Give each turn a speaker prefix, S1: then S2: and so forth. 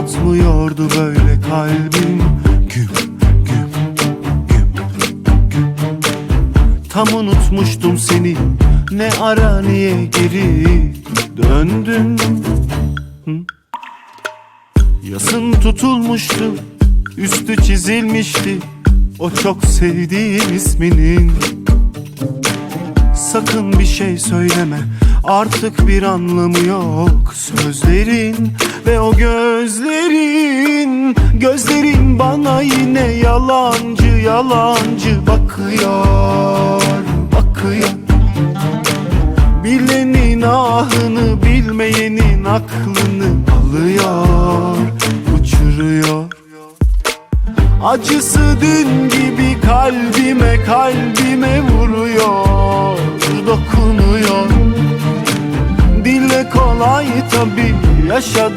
S1: atmıyordu böyle kalbim. Güm güm güm güm. Tam unutmuştum seni. Ne ara niye geri döndün? Yasın tutulmuştu Üstü çizilmişti. O çok sevdiğim isminin. Sakın bir şey söyleme Artık bir anlamı yok Sözlerin gözlerin Gözlerin bana yine yalancı yalancı bakıyor Bakıyor. Bilenin ahını bilmeyenin aklını alıyor Uçuruyor. Acısı dün gibi kalbime kalbime vuruyor Dokunuyor. Dile kolay tabi yaşadı